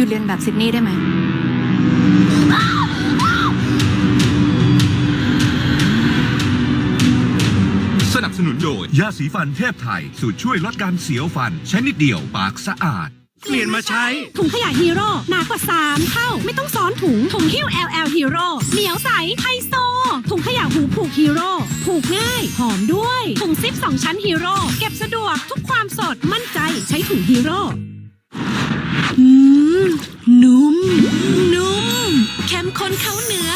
ยุดเรียนแบบซิดนีย์ได้ไหม สนับสนุนโดย ยาสีฟันเทพไทย สูตรช่วยลดการเสียวฟัน ใช้นิดเดียวปากสะอาด เปลี่ยนมาใช้ ถุงขยะฮีโร่หนากว่า 3 เท่า ไม่ต้องซ้อนถุง ถุงหิ้ว LL ฮีโร่เหนียวใสไฮโซ ถุงขยะหูผูกฮีโร่ผูกง่าย หอมด้วย ถุงซิป 2 ชั้นฮีโร่เก็บสะดวกทุกความสดมั่นใจใช้ถุงฮีโร่อืม นุ่ม นุ่ม เข้มข้นเข้าเนื้อ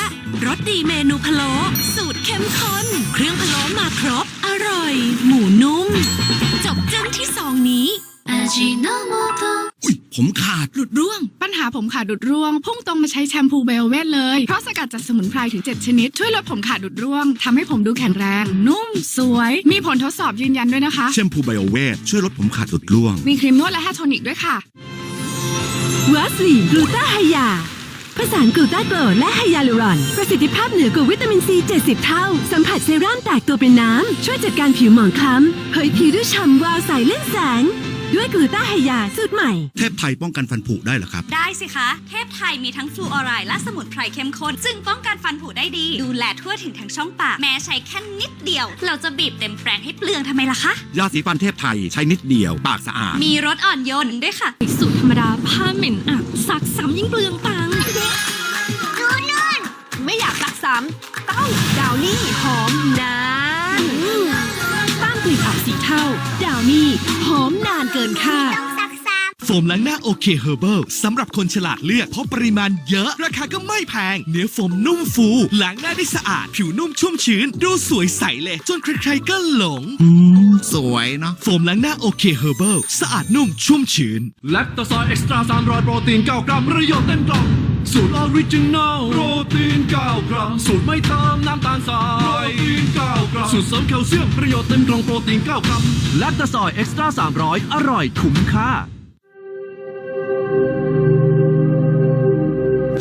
รสดีเมนูพะโล้สูตรเข้มข้น เครื่องพะโล้มาครบ อร่อย หมูนุ่ม จบจึ้งที่สองนี้อุ้ยผมขาด หลุดร่วง ปัญหาผมขาดหลุดร่วง พุ่งตรงมาใช้แชมพูเบลเวทเลย เพราะสกัดจากสมุนไพรถึง 7 ชนิด ช่วยลดผมขาดหลุดร่วงทำให้ผมดูแข็งแรง นุ่ม สวย มีผลทดสอบยืนยันด้วยนะคะ แชมพูไบโอเวทช่วยลดผมขาดหลุดร่วง มีครีมนวดและแฮร์โทนิกด้วยค่ะวา สลีกลูตาไฮยาผสานกลูตาโกรและไฮยาลูรอน ประสิทธิภาพเหนือกว่าวิตามินซี 70 เท่า สัมผัสเซรั่มแตกตัวเป็นน้ำ ช่วยจัดการผิวหมองคล้ำเผยผิวด้วยฉ่ำวาวใสเล่นแสง ด้วยกลูตาไฮยาสูตรใหม่ เทพไทยป้องกันฟันผุได้เหรอครับ ได้สิคะ เทพไทยมีทั้งฟลูออไรด์และสมุนไพรเข้มข้นซึ่งป้องกันฟันผุได้ดี ดูแลทั่วถึงทั้งช่องปาก แม้ใช้แค่นิดเดียว เราจะบีบเต็มแปรงให้เปลืองทำไมล่ะคะ ยาสีฟันเทพไทยใช้นิดเดียว ปากสะอาด มีรสอ่อนโยนด้วยค่ะ สูตรธรรมดาผ้าเหม็นอับซักซ้ำยิ่งเปลืองตังค์ไม่อยากซักซ้ำต้องดาวนี่หอมนานต้าน กลิ่นอับสีเท่าดาวนี่หอมนานเกินคาด โฟมล้างหน้าโอเคเฮอร์เบิลสำหรับคนฉลาดเลือกเพราะปริมาณเยอะ ราคาก็ไม่แพง เนื้อโฟมนุ่มฟูล้างหน้าได้สะอาด ผิวนุ่มชุ่มชื้น ดูสวยใสเลย จนใครๆก็หลงอืมสวยเนาะโฟมล้างหน้าโอเคเฮอร์เบิลสะอาดนุ่มชุ่มชื้น แลคตาซอยเอ็กซ์ตร้า300 โปรตีน 9 กรัมประโยชน์เต็มกล่อง สูตรออริจินอลโปรตีน 9 กรัม สูตรไม่เติมน้ำตาลทรายโปรตีน 9 กรัม สูตรเสริมแคลเซียมประโยชน์เต็มกล่องโปรตีน 9 กรัมแลคตาซอยเอ็กซ์ตร้า300 อร่อยคุ้มค่า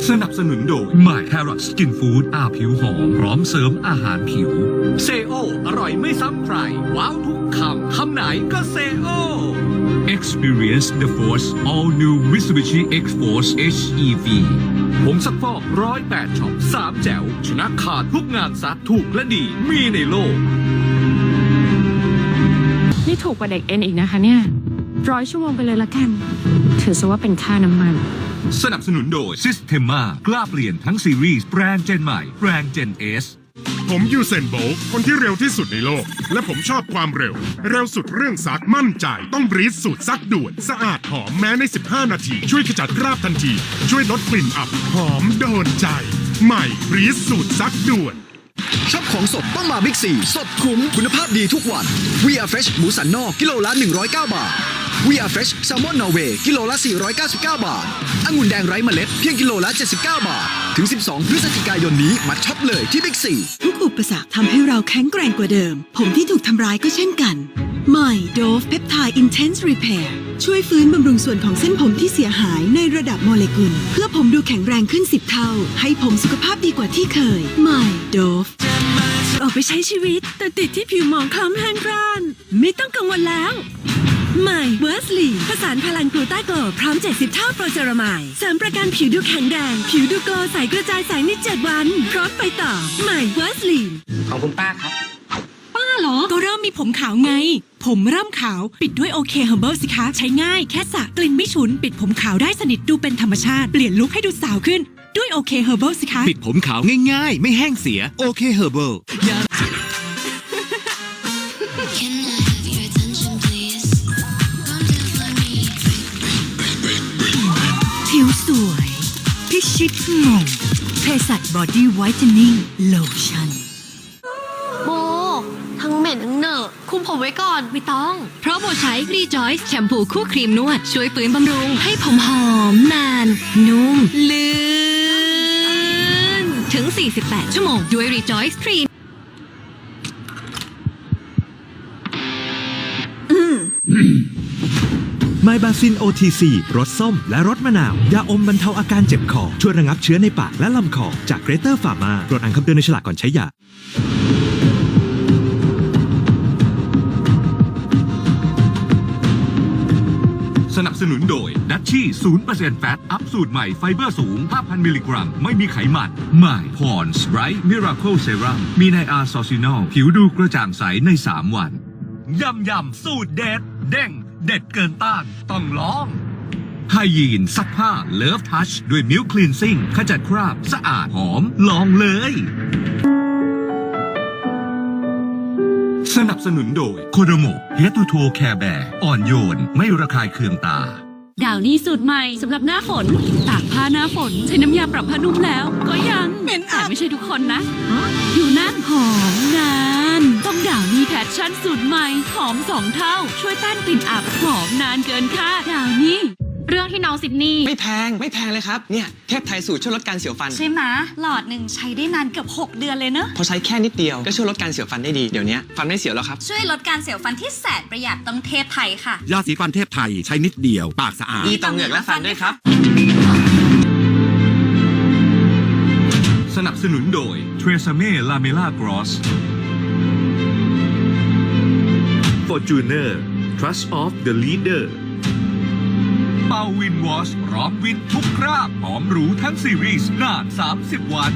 สนับสนุนโดย My Carrot Skin Food อาผิวหอม พร้อมเสริมอาหารผิว เซโออร่อยไม่ซ้ำใคร ว้าวทุกคำ คำไหนก็เซโอ Experience the Force All New Mitsubishi X-Force HEV ผงซักฟอกร้อยแปดช็อปสามแจ๋ว ชนะขาดทุกงานซักถูกและดีมีในโลก นี่ถูกกว่าเด็กเอ็นอีกนะคะเนี่ยร้อยชั่วโมงไปเลยละกัน ถือซะว่าเป็นค่าน้ำมัน สนับสนุนโดย Systema กล้าเปลี่ยนทั้งซีรีส์แปรงเจนใหม่แปรงเจน S ผมยูเซนโบลต์คนที่เร็วที่สุดในโลก และผมชอบความเร็ว เร็วสุดเรื่องซักมั่นใจ ต้องบรีสสูตรซักด่วน สะอาดหอมแม้ใน 15 นาที ช่วยขจัดคราบทันที ช่วยลดกลิ่นอับ หอมโดนใจ ใหม่บรีสสูตรซักด่วนชอบของสดต้องมาบิ๊กซีสดคุ้มคุณภาพดีทุกวัน We are fresh หมูสันนอกกิโลละ 109 บาท We are fresh แซลมอนนอร์เวย์กิโลละ 499 บาทองุ่นแดงไร้เมล็ดเพียงกิโลละ 79 บาท ถึง 12 พฤศจิกายนนี้มาช็อปเลยที่บิ๊กซีทุกอุปสรรคทำให้เราแข็งแกร่งกว่าเดิม ผมที่ถูกทำร้ายก็เช่นกันใหม่ Dove Peptide Intense Repair ช่วยฟื้นบำรุงส่วนของเส้นผมที่เสียหายในระดับโมเลกุล เพื่อผมดูแข็งแรงขึ้น 10 เท่า ให้ผมสุขภาพดีกว่าที่เคยใหม่ Dove ออกไปใช้ชีวิตแต่ติดที่ผิวหมองคล้ำแห้งกร้าน ไม่ต้องกังวลแล้ว ใหม่เวอร์สลีผสานพลังกลูต้าโกลพร้อม 70 เท่าโปรเจอรามายเสริมประกันผิวดูแข็งแรง ผิวดูโกลใสกระจายแสงใน 7 วัน พร้อมไปต่อ ใหม่เวอร์สลีของคุณป้าครับ ป้าเหรอ ก็เริ่มมีผมขาวไง ผมเริ่มขาวปิดด้วยโอเคเฮอร์เบิลสิคะ ใช้ง่ายแค่สระกลิ่นไม่ฉุน ปิดผมขาวได้สนิทดูเป็นธรรมชาติ เปลี่ยนลุคให้ดูสาวขึ้น ด้วยโอเคเฮอร์เบิลสิคะ ปิดผมขาวง่ายๆ ไม่แห้งเสียโอเคเฮอร์เบิลผิ ชิตงงเภสัชบอดี้ไวท์เทนนิ่งโลชั่นโบ ทั้งเหม็นทั้งเหนอะคุมผมไว้ก่อน ไม่ต้อง เพราะโบใช้ Rejoice แชมพูคู่ครีมนวด ช่วยฟื้นบำรุง ให้ผมหอมนาน นุ่ม ลื่น ถึง 48 ชั่วโมง ด้วย Rejoice ครีม ไมบาซิน OTC รสส้ม และรสมะนาว ยาอมบรรเทาอาการเจ็บคอ ช่วยระงับเชื้อในปากและลำคอ จากเกรเตอร์ฟาร์มาโปรดอ่านคำเตือนในฉลากก่อนใช้ยา สนับสนุนโดยดัชชี่0%แฟต อัพสูตรใหม่ไฟเบอร์สูง 5,000 มิลลิกรัม ไม่มีไขมัน ใหม่พรสไบรท์มิราเคิลเซรั่ม มีในอาร์ซอซินอล ผิวดูกระจ่างใสใน 3 วัน ยำยำสูตรเด็ดเด้ง เด็ดเกินต้านต้องลองไฮยีนซักผ้าเลิฟทัชด้วยมิลคลีนซิ่งขจัดคราบสะอาดหอมลองเลย สนับสนุนโดยโคโดโมเฮตูโทแคร์แบร์อ่อนโยน ไม่ระคายเคืองตา ดาวนี่สูตรใหม่สำหรับหน้าฝน ตากผ้าหน้าฝน ใช้น้ำยาปรับผ้านุ่มแล้ว ก็ยัง แต่ไม่ใช่ทุกคนนะ อยู่นั่นหอมนาน ต้องดาวนี่แพชชั่นสูตรใหม่ หอมสองเท่า ช่วยต้านกลิ่นอับหอมนานเกินคาดดาวนี่เรื่องที่น้องซิดนีย์ไม่แพงไม่แพงเลยครับ เนี่ยเทพไทยสูตรช่วยลดการเสียวฟัน ใช่ไหมหลอดหนึ่งใช้ได้นานเกือบ 6 เดือนเลยเนอะ พอใช้แค่นิดเดียวก็ช่วยลดการเสียวฟันได้ดีเดี๋ยวนี้ฟันไม่เสียวแล้วครับ ช่วยลดการเสียวฟันที่แสนประหยัดต้องเทพไทยค่ะ ยาสีฟันเทพไทยใช้นิดเดียว ปากสะอาด ดีต่อเหงือกและฟันด้วยครับ สนับสนุนโดย t r e s a m e Lamella Gloss Fortuner Trust of the Leader เป่าวินวอชพร้อมวินทุกคราบหอมหรูทั้งซีรีส์นาน 30 วัน